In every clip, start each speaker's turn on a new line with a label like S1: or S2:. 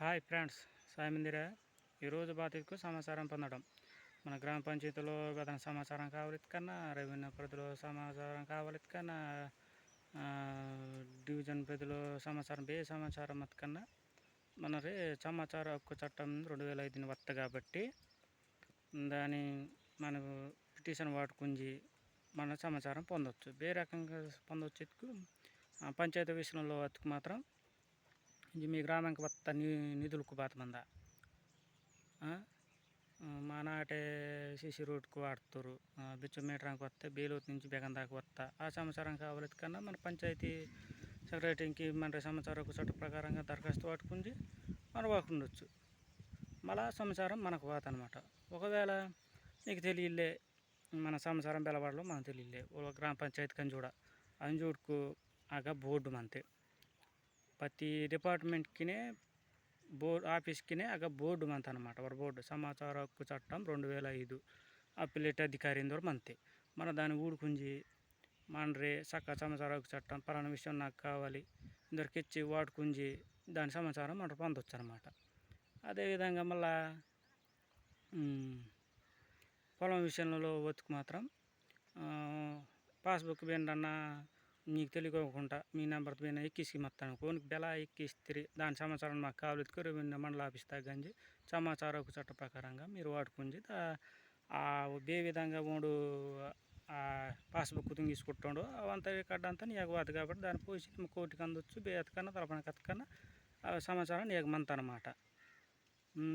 S1: Hi friends Sai మందిరా. ఈరోజు బాధితుకు సమాచారం పొందడం. మన గ్రామ పంచాయతీలో గత సమాచారం కావాలి కన్నా రెవెన్యూ పరిధిలో సమాచారం కావాలి కన్నా డివిజన్ పరిధిలో సమాచారం ఏ సమాచారం కన్నా మన రే సమాచార హక్కు చట్టం రెండు వేల ఐదుని వత్త కాబట్టి దాని మన పిటిషన్ వాడుకుంది మన సమాచారం పొందవచ్చు ఏ రకంగా పొందవచ్చు పంచాయతీ విషయంలో అతుకు మాత్రం మీ గ్రామానికి వత్త నీ నిధులకు బాతమందా మా నాటే సిసి రోడ్కు వాడుతారు బిచ్చు మీటరానికి వస్తే బేలూరు నుంచి బెగం దాకా వస్తా ఆ సమాచారం కావాలి కన్నా మన పంచాయతీ సెక్రటరీకి మన సమాచారం చట్ట ప్రకారంగా దరఖాస్తు పట్టుకుంది మనం వాడుకుండొచ్చు మళ్ళా సమాచారం మనకు పోతనమాట ఒకవేళ నీకు తెలియలే మన సమాచారం బెలవాడలో మనకు తెలియలే. ఒక గ్రామ పంచాయతీ కని చూడ అంజూడుకు ఆగా బోర్డు మంతే. ప్రతి డిపార్ట్మెంట్కినే బోర్డ్ ఆఫీస్కినే ఆಗ బోర్డు మంత్ అనమాట వారి బోర్డు సమాచార హక్కు చట్టం రెండు వేల ఐదు అప్పిలేట్ అధికారి ఇందరు మంతే మన దాన్ని ఊడుకుంజి మనరే సక్క సమాచార హక్కు చట్టం పలానా విషయం నాకు కావాలి ఇందరికి ఇచ్చి వాడుకుంజి దాని సమాచారం మనం పొందొచ్చు అనమాట అదేవిధంగా మళ్ళా పొలం విషయంలో ఒత్తుకు మాత్రం పాస్బుక్ ఏంటన్నా నీకు తెలియకోకుండా మీ నెంబర్ పైన ఎక్కిసి మొత్తాను కోనికి బెల ఎక్కిస్తే దాని సమాచారం మాకు కావాలి రెవెన్యూ మండల ఆఫీస్ తగ్గంజి సమాచార హక్కు చట్ట ప్రకారంగా మీరు వాడుకుంది ఏ విధంగా మూడు ఆ పాస్బుక్ తీసుకుంటాడు అవంతా రికార్డ్ అంతా నీకు పోతుంది కాబట్టి దాని పోసి కోర్టుకి అందొచ్చు బేతకన్నా తలపన కతకన్నా ఆ సమాచారం నీకు మంత అనమాట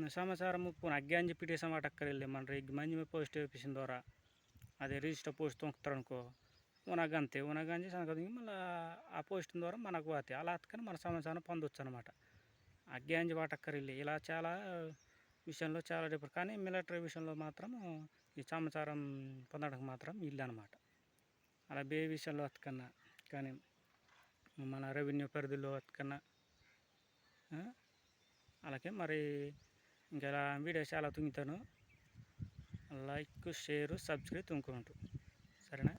S1: సమాచారం పోనీ అగ్గాంజి పిటిషన్ వాటక్కరెళ్ళి మన రెగ్గి మంచి పోస్ట్ ఆఫీస్ ద్వారా. అదే రిజిస్టర్ పోస్ట్ తొంకుతారు అనుకో ఉనగంతే ఉనగంజి సంగతి మళ్ళీ ఆ పోస్ట్ ద్వారా మనకు పోతాయి అలా అతకని మన సమాచారం పొందొచ్చు అనమాట అగ్గాంజి వాటక్కరిల్లి ఇలా చాలా విషయంలో చాలా డిఫరెంట్. కానీ మిలిటరీ విషయంలో మాత్రం ఈ సమాచారం పొందడానికి మాత్రం ఇల్లు అనమాట అలా బే విషయంలో అతకన్నా కానీ మన రెవెన్యూ పరిధిలో అతకన్నా అలాగే మరి ఇంకా ఇలా వీడియో చాలా తుంగుతాను. లైక్ షేర్ సబ్స్క్రైబ్ తుంకుంటూ సరేనా?